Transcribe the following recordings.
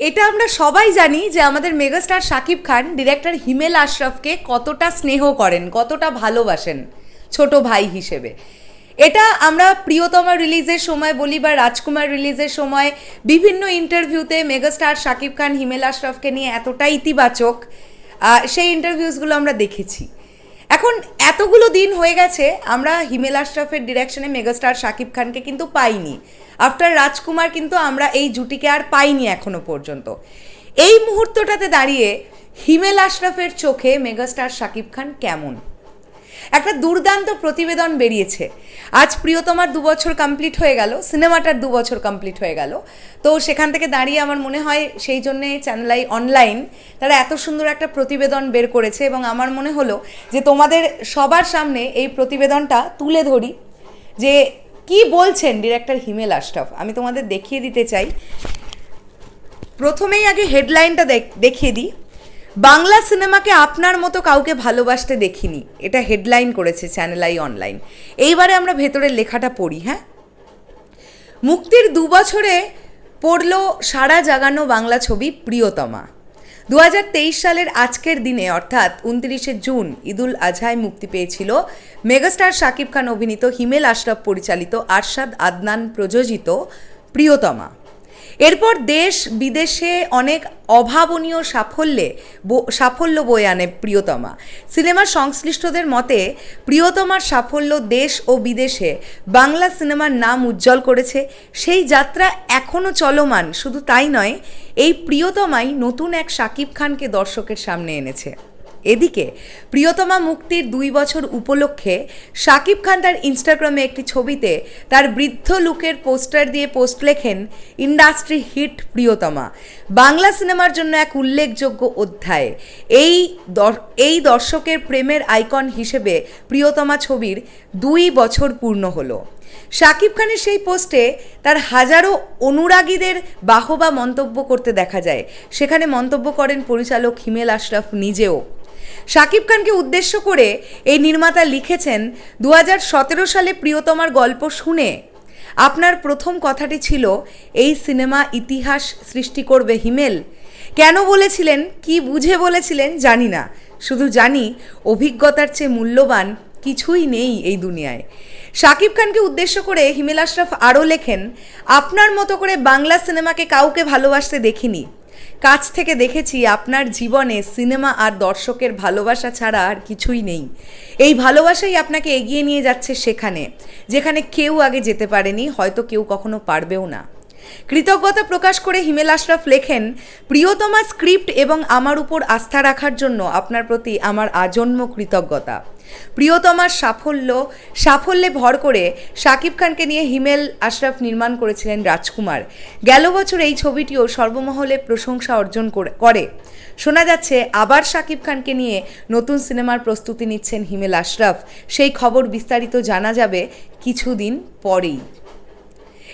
এটা আমরা সবাই জানি যে আমাদের মেগাস্টার শাকিব খান, ডিরেক্টর হিমেল আশরাফকে কতটা স্নেহ করেন, কতটা ভালোবাসেন ছোট ভাই হিসেবে। এটা আমরা প্রিয়তমা রিলিজের সময় বলি বা রাজকুমার রিলিজের সময় বিভিন্ন ইন্টারভিউতে মেগাস্টার শাকিব খান, হিমেল আশরাফকে নিয়ে এতটা ইতিবাচক সেই ইন্টারভিউসগুলো আমরা দেখেছি। এখন এতগুলো দিন হয়ে গেছে, আমরা হিমেল আশরাফের ডিরেকশনে মেগাস্টার শাকিব খানকে কিন্তু পাইনি। আফটার রাজকুমার কিন্তু আমরা এই জুটিকে আর পাইনি এখনও পর্যন্ত। এই মুহূর্তটাতে দাঁড়িয়ে হিমেল আশরাফের চোখে মেগাস্টার শাকিব খান কেমন? একটা দুর্দান্ত প্রতিবেদন বেরিয়েছে। আজ প্রিয়তমার দু বছর কমপ্লিট হয়ে গেল, সিনেমাটার দু বছর কমপ্লিট হয়ে গেল। তো সেখান থেকে দাঁড়িয়ে আমার মনে হয় সেই জন্যে চ্যানেলাই অনলাইন তারা এত সুন্দর একটা প্রতিবেদন বের করেছে এবং আমার মনে হলো যে তোমাদের সবার সামনে এই প্রতিবেদনটা তুলে ধরি যে কি বলছেন ডিরেক্টর হিমেল আশরাফ? আমি তোমাদের দেখিয়ে দিতে চাই। প্রথমেই আগে হেডলাইনটা দেখ- দেখিয়ে দিই। বাংলা সিনেমাকে আপনার মতো কাউকে ভালোবাসতে দেখিনি। এটা হেডলাইন করেছে চ্যানেল আই অনলাইন এইবারে আমরা ভেতরের লেখাটা পড়ি হ্যাঁ? মুক্তির দু বছরে পড়ল সারা জাগানো বাংলা ছবি প্রিয়তমা। দু হাজার তেইশ সালের আজকের দিনে, অর্থাৎ উনত্রিশে জুন, ঈদুল আজহায় মুক্তি পেয়েছিল মেগাস্টার শাকিব খান অভিনীত হিমেল আশরাফ পরিচালিত আরশাদ আদনান প্রযোজিত প্রিয়তমা। এরপর দেশ বিদেশে অনেক অভাবনীয় সাফল্যে সাফল্য বয়ে আনে প্রিয়তমা। সিনেমার সংশ্লিষ্টদের মতে, প্রিয়তমার সাফল্য দেশ ও বিদেশে বাংলা সিনেমার নাম উজ্জ্বল করেছে। সেই যাত্রা এখনও চলমান। শুধু তাই নয়, এই প্রিয়তমাই নতুন এক শাকিব খানকে দর্শকের সামনে এনেছে। এদিকে প্রিয়তমা মুক্তির দুই বছর উপলক্ষে শাকিব খান তার ইনস্টাগ্রামে একটি ছবিতে তার বৃদ্ধ লুকের পোস্টার দিয়ে পোস্ট লেখেন, ইন্ডাস্ট্রি হিট প্রিয়তমা। বাংলা সিনেমার জন্য এক উল্লেখযোগ্য অধ্যায়। এই এই দর্শকের প্রেমের আইকন হিসেবে প্রিয়তমা ছবির দুই বছর পূর্ণ হলো। শাকিব খানের সেই পোস্টে তার হাজারো অনুরাগীদের বাহবা মন্তব্য করতে দেখা যায়। সেখানে মন্তব্য করেন পরিচালক হিমেল আশরাফ নিজেও। শাকিব খানকে উদ্দেশ্য করে এই নির্মাতা লিখেছেন দু হাজার সতেরো সালে প্রিয়তমার গল্প শুনে আপনার প্রথম কথাটি ছিল, এই সিনেমা ইতিহাস সৃষ্টি করবে হিমেল। কেন বলেছিলেন, কি বুঝে বলেছিলেন জানি না। শুধু জানি, অভিজ্ঞতার চেয়ে মূল্যবান কিছুই নেই এই দুনিয়ায়। শাকিব খানকে উদ্দেশ্য করে হিমেল আশরাফ আরও লেখেন, আপনার মতো করে বাংলা সিনেমাকে কাউকে ভালোবাসতে দেখিনি। কাছ থেকে দেখেছি আপনার জীবনে সিনেমা আর দর্শকের ভালোবাসা ছাড়া আর কিছুই নেই। এই ভালোবাসাই আপনাকে এগিয়ে নিয়ে যাচ্ছে সেখানে, যেখানে কেউ আগে যেতে পারেনি, হয়তো কেউ কখনো পারবেও না। কৃতজ্ঞতা প্রকাশ করে হিমেল আশরাফ লেখেন, প্রিয়তমা স্ক্রিপ্ট এবং আমার উপর আস্থা রাখার জন্য আপনার প্রতি আমার আজন্ম কৃতজ্ঞতা। প্রিয়তমার সাফল্য, সাফল্যে ভর করে শাকিব খানকে নিয়ে হিমেল আশরাফ নির্মাণ করেছিলেন রাজকুমার। গেল বছর এই ছবিটিও সর্বমহলে প্রশংসা অর্জন করে- শোনা যাচ্ছে, আবার শাকিব খানকে নিয়ে নতুন সিনেমার প্রস্তুতি নিচ্ছেন হিমেল আশরাফ। সেই খবর বিস্তারিত জানা যাবে কিছুদিন পরেই।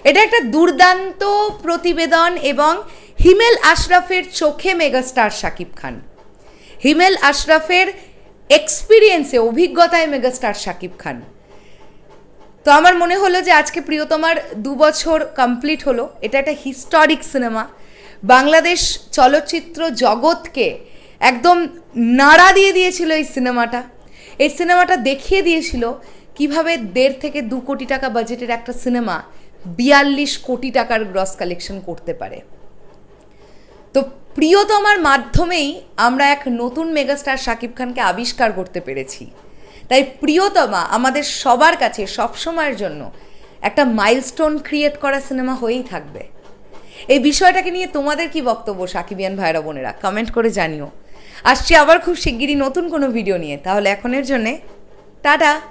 এটা একটা দুর্দান্ত প্রতিবেদন এবং হিমেল আশরাফের চোখে মেগাস্টার শাকিব খান। হিমেল আশরাফের এক্সপিরিয়েন্সে অভিজ্ঞতায় মেগাস্টার শাকিব খান। তো আমার মনে হলো যে আজকে প্রিয়তমার দু বছর কমপ্লিট হলো। এটা একটা হিস্টরিক সিনেমা বাংলাদেশ চলচ্চিত্র জগৎকে একদম নাড়া দিয়ে দিয়েছিল এই সিনেমাটা এই সিনেমাটা দেখিয়ে দিয়েছিল কীভাবে দেড় থেকে দু কোটি টাকা বাজেটের একটা সিনেমা বিয়াল্লিশ কোটি টাকার গ্রস কালেকশন করতে পারে। তো প্রিয়তমার মাধ্যমেই আমরা এক নতুন মেগাস্টার শাকিব খানকে আবিষ্কার করতে পেরেছি। তাই প্রিয়তমা আমাদের সবার কাছে সবসময়ের জন্য একটা মাইলস্টোন ক্রিয়েট করা সিনেমা হয়েই থাকবে। এই বিষয়টাকে নিয়ে তোমাদের কি বক্তব্য সাকিবিয়ান ভাইরা বোনেরা? কমেন্ট করে জানিও। আসছি আবার খুব শিগগিরই নতুন কোনো ভিডিও নিয়ে। তাহলে এখনের জন্যে টাটা।